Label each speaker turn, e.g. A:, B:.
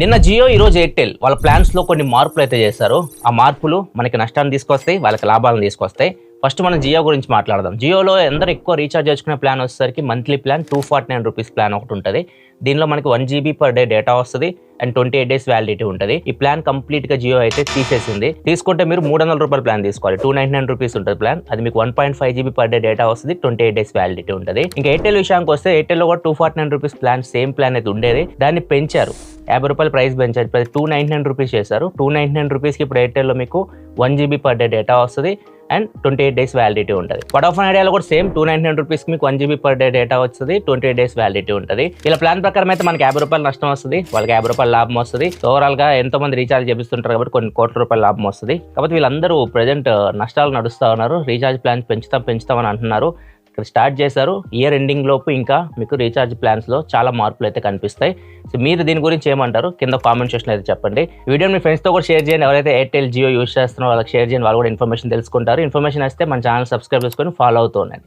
A: నిన్న జియో ఈ రోజు ఎయిర్టెల్ వాళ్ళ ప్లాన్స్లో కొన్ని మార్పులు అయితే చేశారు. ఆ మార్పులు మనకి నష్టాన్ని తీసుకొస్తాయి వాళ్ళకి లాభాలను తీసుకొస్తాయి. ఫస్ట్ మనం జియో గురించి మాట్లాడదాం. జియోలో ఎందరో ఎక్కువ రీఛార్జ్ చేసుకునే ప్లాన్ వచ్చేసరికి monthly plan two forty nine rupees plan ఒకటి ఉంటుంది. దీనిలో మనకి one GB per day data వస్తుంది and twenty eight days validity ఉంటుంది. ఈ ప్లాన్ కంప్లీట్గా జియో అయితే తీసేసింది. తీసుకుంటే మీరు మూడు వందల రూపాయల ప్లాన్ తీసుకోవాలి. టూ నైన్టీ నైన్ రూపీస్ ఉంటుంది ప్లాన్ అది మీకు one point five GB per day data వస్తుంది. ట్వంటీ ఎయిట్ డేస్ వ్యాలిడిటీ ఉంటుంది. ఇంకా ఎయిర్టెల్ విషయానికి వస్తే ఎయిర్టెల్లో కూడా two forty nine rupees plan same plan అయితే ఉండేది. దాన్ని పెంచారు. యాభై రూపాయల ప్రైస్ పెంచారు. టూ నైన్టీ నైన్ రూపీస్ చేశారు. టూ నైన్టీ నైన్ రూపీస్కి ఇప్పుడు ఎయిర్టెల్లో మీకు one GB per day data వస్తుంది. And twenty eight days validity ఉంటుంది. వడాఫోన్ ఐడియాలో కూడా same two ninety nine rupees మీకు one GB per day data వస్తుంది ట్వంటీ ఎయిట్ డేస్ వ్యాలిడిటీ ఉంటుంది. ఇలా ప్లాన్ ప్రకారం అయితే మనకి యాభై రూపాయలు నష్టం వస్తుంది వాళ్ళకి యాభై రూపాయలు లాభం వస్తుంది. ఓవరాల్గా ఎంతో మంది రీఛార్జ్ చేపిస్తుంటారు కాబట్టి కొన్ని కోట్ల రూపాయల లాభం వస్తుంది. కాబట్టి వీళ్ళందరూ ప్రజెంట్ నష్టాలు నడుస్తూ ఉన్నారు రీఛార్జ్ ప్లాన్స్ పెంచుతాం పెంచుతాం అని అంటున్నారు. ఇక్కడ స్టార్ట్ చేశారు. ఇయర్ ఎండింగ్ లోపు ఇంకా మీకు రీఛార్జ్ ప్లాన్స్లో చాలా మార్పులు అయితే కనిపిస్తాయి. సో మీరు దీని గురించి ఏమంటారు? కింద కామెంట్ సెక్షన్ అయితే చెప్పండి. వీడియో మీ ఫ్రెండ్స్తో కూడా షేర్ చేయండి. ఎవరైతే ఎయిర్టెల్ జియో యూస్ చేస్తున్నారో వాళ్ళకి షేర్ చేయండి. వాళ్ళు కూడా ఇన్ఫర్మేషన్ తెలుసుకుంటారు. ఇన్ఫర్మేషన్ వస్తే మన ఛానల్ సబ్స్క్రైబ్ చేసుకొని ఫాలో అవుతూ ఉండండి.